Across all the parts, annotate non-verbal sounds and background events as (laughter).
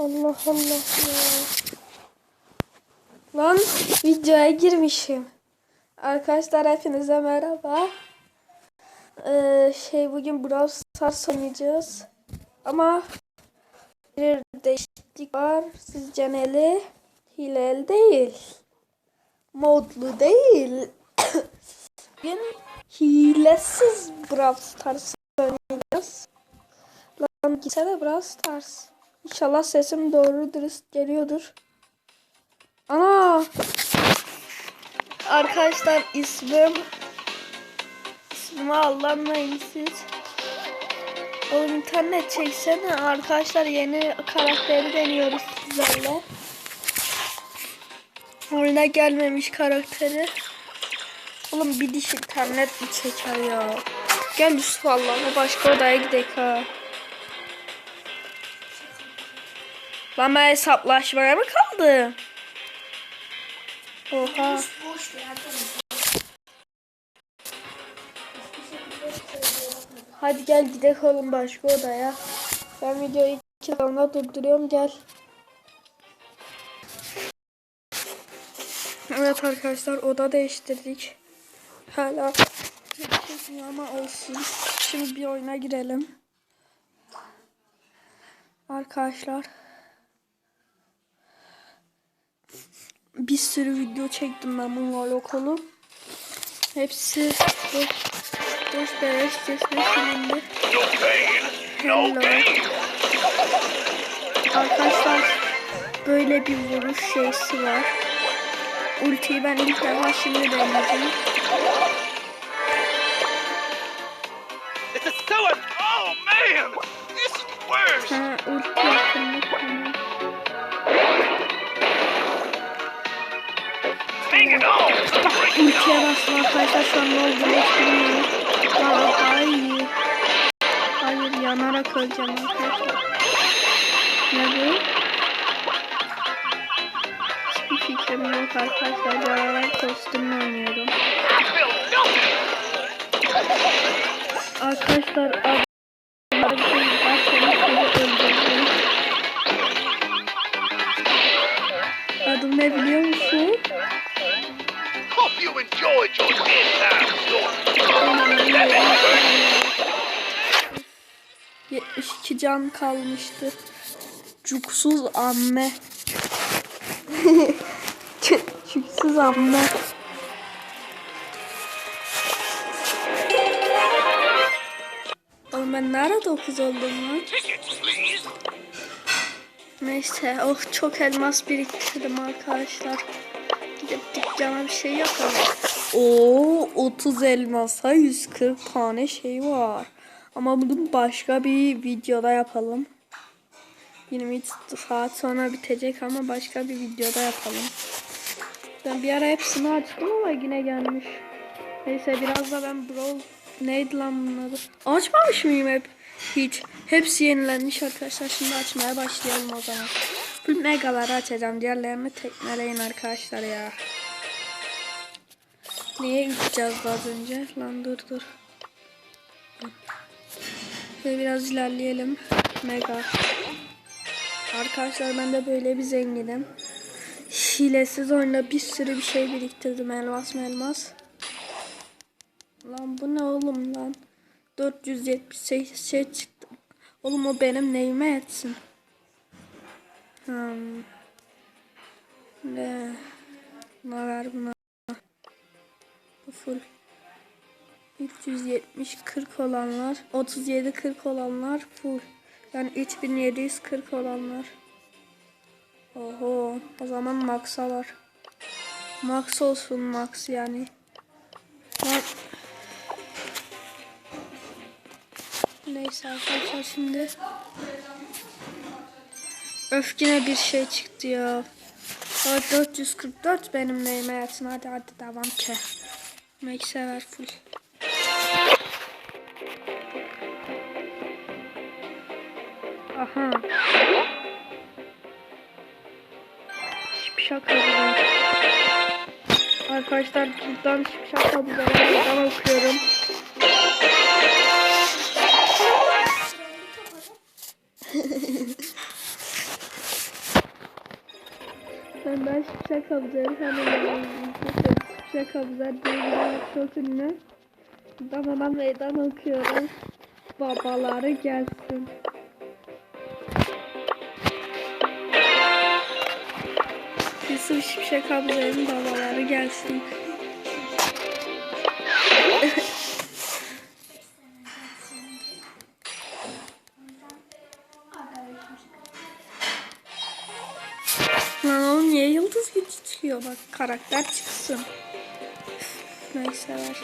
Allah Allah ya. Lan videoya girmişim. Arkadaşlar hepinize merhaba. Ee, şey bugün Brawl Stars oynayacağız. Ama bir değişiklik var. Sizce neli? Hileli değil. Modlu değil. (coughs) bugün hilesiz Brawl Stars oynayacağız. Lan gitsene Brawl Stars. İnşallah sesim doğru dürüst geliyordur. Ana! Arkadaşlar ismim ismimi allanmayın siz. Oğlum internet çeksene arkadaşlar yeni karakteri deniyoruz sizlerle. Oyuna gelmemiş karakteri. Oğlum bir diş internet mi çeker ya? Gel Yusuf Allah'ına başka odaya gidelim ha. Lan ben hesaplaşmaya mı kaldım? Oha. Hadi gel gidelim oğlum başka odaya. Ben videoyu iki dakika durduruyorum gel. Evet arkadaşlar oda değiştirdik. Hala ama olsun. Şimdi bir oyuna girelim. Arkadaşlar. Bir sürü video çektim ben bununla lokalı. Hepsi boş, boş beleşçesine silindi. Hello. Arkadaşlar böyle bir vuruş şeysi var. Ultiyi ben ilk defa şimdi deneyeceğim. This is Ultiye bastım arkadaşlar şu an ne olduğunu hiç bilmiyorum. Aa, hayır. Hayır yanarak öleceğim arkadaşlar. Ne bu? Hiçbir fikrim yok arkadaşlar. Canavar kostümle oynuyorum. Arkadaşlar öldürürüm. Adım ne biliyor musun? Hope you enjoyed your story. 72 can kalmıştı. Cuksuz amme. (laughs) Cuksuz amme. Oğlum ben nerede 9 oldum lan? Neyse oh çok elmas biriktirdim arkadaşlar. Gidip dükkana bir şey yapalım. Oo 30 elmasa 140 tane şey var. Ama bunu başka bir videoda yapalım. 23 saat sonra bitecek ama başka bir videoda yapalım. Ben bir ara hepsini açtım ama yine gelmiş. Neyse biraz da ben Brawl neydi lan bunun adı? Açmamış mıyım hep? Hiç. Hepsi yenilenmiş arkadaşlar. Şimdi açmaya başlayalım o zaman. Bu megaları açacağım. Diğerlerini tekmeleyin arkadaşlar ya. Niye gideceğiz az önce? Lan dur dur. Şöyle biraz ilerleyelim. Mega. Arkadaşlar ben de böyle bir zenginim. Hilesiz oyunda bir sürü bir şey biriktirdim. Elmas elmas. Lan bu ne oğlum lan? 478 şey çıktı. Oğlum o benim neyime etsin? Hmm. Ne? Ne ver buna? Bu full. 370 40 olanlar, 37 40 olanlar full. Yani 3740 olanlar. Oho, o zaman max'a var. Max olsun max yani. Lan Neyse arkadaşlar şimdi Öfkine bir şey çıktı ya. Aa, 444 benim neyime yatsın. Hadi hadi devam ki. Make sever full. Aha. Şipşak. Arkadaşlar buradan şipşak haberlerden okuyorum. Ben Şipşak Abzer'i tanımıyorum. Şipşak çok ünlü. Ben ona meydan okuyorum. Babaları gelsin. Yusuf Şipşak Abzer'in babaları gelsin. Çıkıyor bak karakter çıksın. Neyse ver.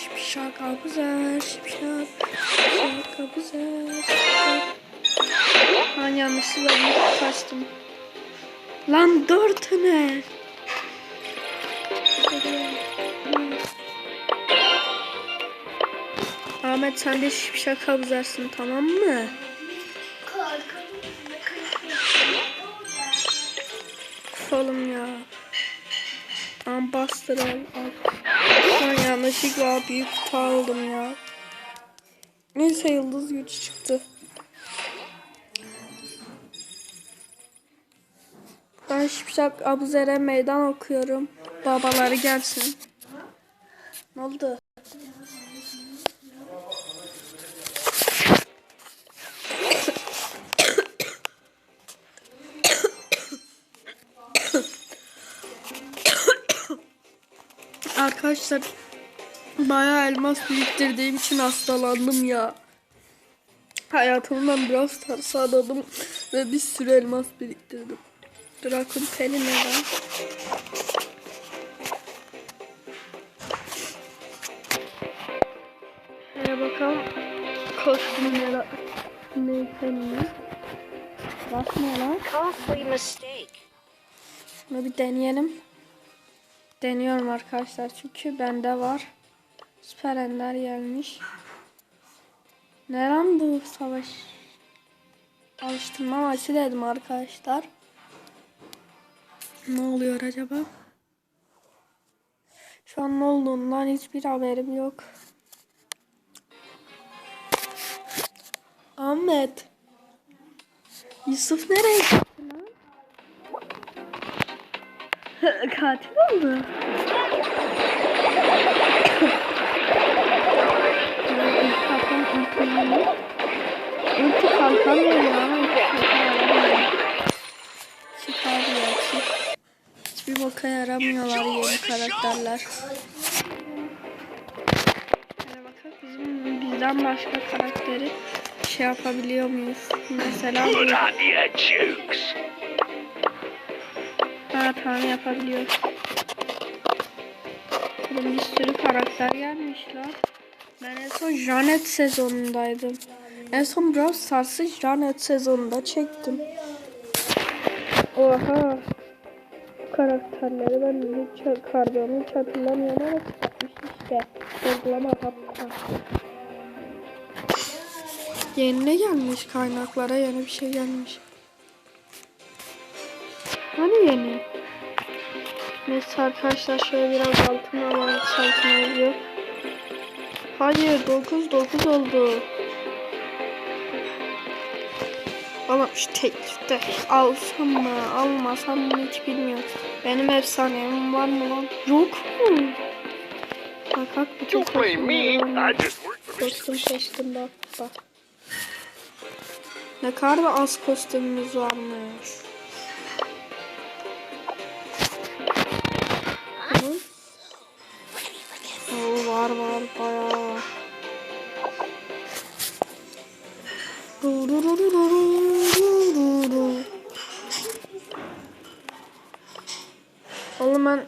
Şipşak abuzer, şipşak, şipşak abuzer. Ben yanlışlıkla bir kaçtım. Lan dört tane. Ahmet sen de şipşak abuzersın tamam mı? Oğlum ya. Am bastır al. al. Ben yanlışlıkla büyük kutu aldım ya. Neyse yıldız gücü çıktı. Ben Şipşak Abuzer'e meydan okuyorum. Babaları gelsin. Ne oldu? Arkadaşlar bayağı elmas biriktirdiğim için hastalandım ya. Hayatımdan biraz tarsaladım ve bir sürü elmas biriktirdim. Drakun peni neden? Şöyle bakalım kostümlere ne peni? Basma lan. Costly mistake. Bunu bir deneyelim. Deniyorum arkadaşlar çünkü bende var. Süper Ender gelmiş. Ne bu savaş? Alıştırma maçı dedim arkadaşlar. Ne oluyor acaba? Şu an ne olduğundan hiçbir haberim yok. Ahmet. Yusuf nereye gitti lan? (laughs) Katil oldu. Ulti kalkamıyor ya. Süper ya. Hiçbir boka yaramıyorlar yeni karakterler. Şöyle bakalım bizim bizden başka karakteri şey yapabiliyor muyuz? Mesela jukes. Ha tamam yapabiliyoruz. Oğlum bir sürü karakter gelmiş lan. Ben en son Janet sezonundaydım. En son Brawl Stars'ı Janet sezonunda çektim. Oha. Karakterleri ben hiç çıkardığımı hiç hatırlamıyorum ama çıkmış işte. Sorgulama hatta. Yeni ne gelmiş kaynaklara yeni bir şey gelmiş. Hani yeni? Neyse arkadaşlar şöyle biraz altın alalım altın oluyor. Hayır 9 9 oldu. Oğlum şu teklifte alsam mı almasam mı hiç bilmiyorum. Benim efsanem var mı lan? Yok mu? Bak bak bütün. Kostüm seçtim bak bak. Ne kadar da az kostümümüz varmış. Var var bayağı. Oğlum ben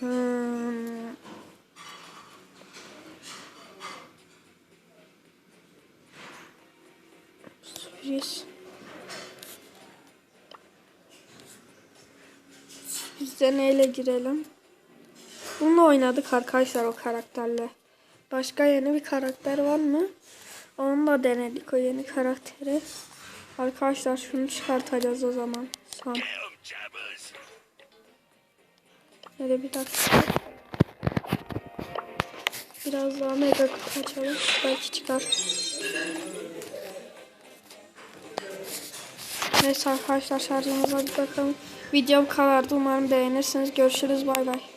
Hmm. Sürpriz. Biz de neyle girelim? Bununla oynadık arkadaşlar o karakterle. Başka yeni bir karakter var mı? Onu da denedik o yeni karakteri. Arkadaşlar şunu çıkartacağız o zaman. Son. Böyle bir dakika. Bir Biraz daha mega kutu açalım. Belki çıkar. Neyse arkadaşlar şarjımıza bir bakalım. Videom kadardı. Umarım beğenirsiniz. Görüşürüz. Bay bay.